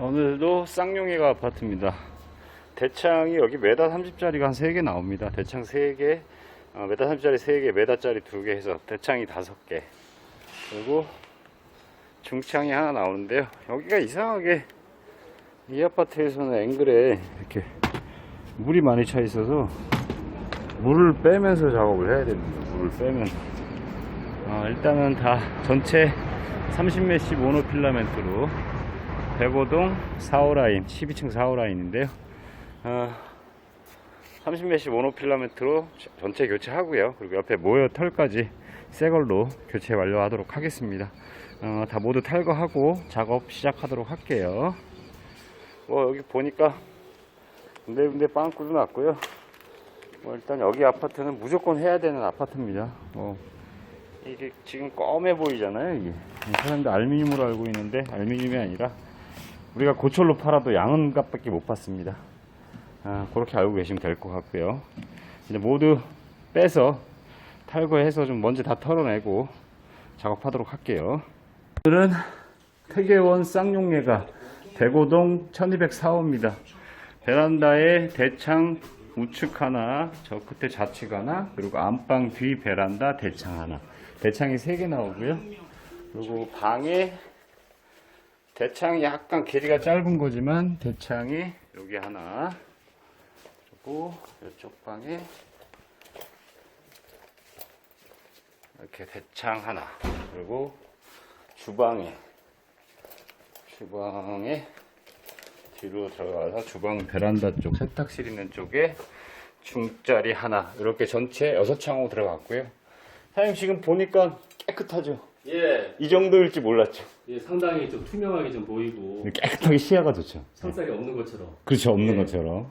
오늘도 쌍용이가 아파트입니다. 대창이 여기 메다 30짜리가 한 3개 나옵니다. 대창 3개, 어, 메다 30짜리 3개, 메다짜리 2개 해서 대창이 5개. 그리고 중창이 하나 나오는데요. 여기가 이상하게 이 아파트에서는 앵글에 이렇게 물이 많이 차 있어서 물을 빼면서 작업을 해야 됩니다. 물을 빼면서. 어, 일단은 다 전체 30메시 모노필라멘트로 105동 4호 라인, 12층 4호 라인인데요. 어, 30메시 모노필라멘트로 전체 교체하고요. 그리고 옆에 모여 털까지 새 걸로 교체 완료하도록 하겠습니다. 어, 다 모두 탈거하고 작업 시작하도록 할게요. 뭐 여기 보니까 군데군데 빵꾸도 났고요. 뭐 일단 여기 아파트는 무조건 해야 되는 아파트입니다. 뭐 이게 지금 검해 보이잖아요. 이게 사람들 알루미늄으로 알고 있는데 알루미늄이 아니라 우리가 고철로 팔아도 양은 값밖에 못 받습니다. 아, 그렇게 알고 계시면 될 것 같고요. 이제 모두 빼서 탈거해서 좀 먼지 다 털어내고 작업하도록 할게요. 오늘은 태계원 쌍용예가 대고동 1204호입니다. 베란다에 대창 우측 하나, 저 끝에 좌측 하나, 그리고 안방 뒤 베란다 대창 하나. 대창이 3개 나오고요. 그리고 방에 대창이 약간 길이가 짧은 거지만 대창이 여기 하나 그리고 이쪽 방에 이렇게 대창 하나 그리고 주방에 주방에 뒤로 들어가서 주방 베란다 쪽 세탁실 있는 쪽에 중짜리 하나 이렇게 전체 여섯 창호 들어갔고요. 사장님 지금 보니까 깨끗하죠? 예, 이 정도일 줄 몰랐죠 예, 상당히 좀 투명하게 좀 보이고 깨끗하게 시야가 좋죠 상상이 없는 것처럼. 그렇죠 없는 예. 것처럼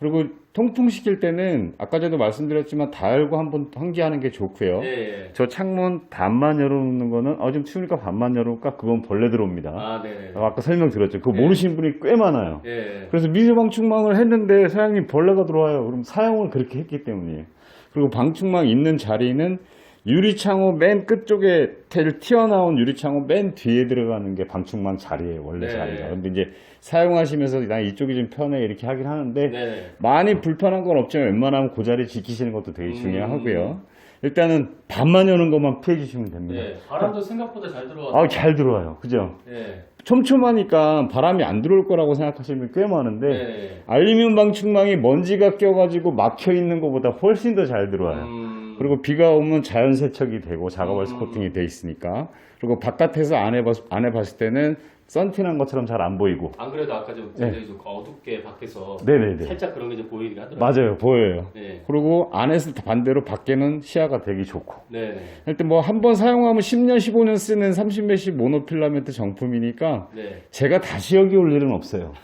그리고 통풍시킬 때는 아까 전에도 말씀드렸지만 달고 한번 환기하는 게 좋고요 예, 예. 저 창문 반만 열어놓는 거는 어 좀 추우니까 반만 열어놓을까 그건 벌레 들어옵니다 아, 네. 아, 아까 설명 드렸죠 그거 예. 모르시는 분이 꽤 많아요 예, 그래서 미세방충망을 했는데 사장님 벌레가 들어와요 그럼 사용을 그렇게 했기 때문이에요 그리고 방충망 있는 자리는 유리창호 맨 끝쪽에 텔 튀어나온 유리창호 맨 뒤에 들어가는 게 방충망 자리예요 원래 네. 자리가 근데 이제 사용하시면서 나 이쪽이 좀 편해 이렇게 하긴 하는데 네. 많이 불편한 건 없지만 웬만하면 그 자리 지키시는 것도 되게 음. 중요하고요 일단은 반만 여는 것만 피해 주시면 됩니다 예. 바람도 생각보다 잘 들어와서. 아잘 들어와요 그죠 예. 촘촘하니까 바람이 안 들어올 거라고 생각하시는 꽤 많은데 네. 알루미늄 방충망이 먼지가 껴가지고 막혀 있는 것보다 훨씬 더 잘 들어와요. 음, 그리고 비가 오면 자연 세척이 되고 작업할 음. 코팅이 돼 있으니까. 그리고 바깥에서 안 해봤, 안 해봤을 때는 썬팅한 것처럼 잘 안 보이고. 안 그래도 아까 좀 굉장히 좀 어둡게 밖에서 네. 네네네. 살짝 그런 게 좀 보이긴 하더라고요. 맞아요. 보여요. 네. 그리고 안에서 반대로 밖에는 시야가 되게 좋고. 네. 하여튼 뭐한 번 사용하면 10년, 15년 쓰는 30메시 모노필라멘트 정품이니까 네. 제가 다시 여기 올 일은 없어요.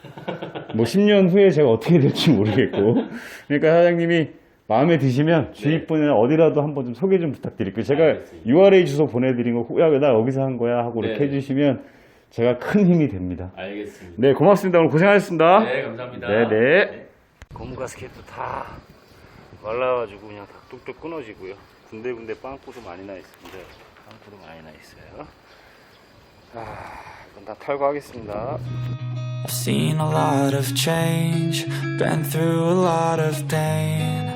뭐 10년 후에 제가 어떻게 될지 모르겠고. 그러니까 사장님이 마음에 드시면 주위 분이나 어디라도 한번 좀 소개 좀 부탁드릴게요. 제가 알겠습니다. URA 주소 보내드린 거, 야, 나 여기서 한 거야 하고 이렇게 네. 해주시면 제가 큰 힘이 됩니다. 알겠습니다. 네, 고맙습니다. 오늘 고생하셨습니다. 네, 감사합니다. 네, 네. 고무 가스켓도 다 말라가지고 그냥 다 뚝뚝 끊어지고요. 군데군데 빵꾸도 많이 나 있습니다. 빵꾸도 많이 나 있어요. 아, 이건 다 탈거하겠습니다. I've seen a lot of change, been through a lot of pain.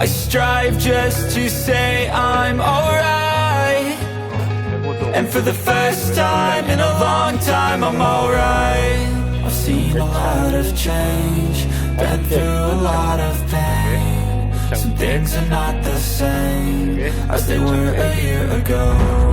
I strive just to say I'm alright. And for the first time in a long time, I'm alright. I've seen a lot of change, been through a lot of pain. Some things are not the same as they were a year ago.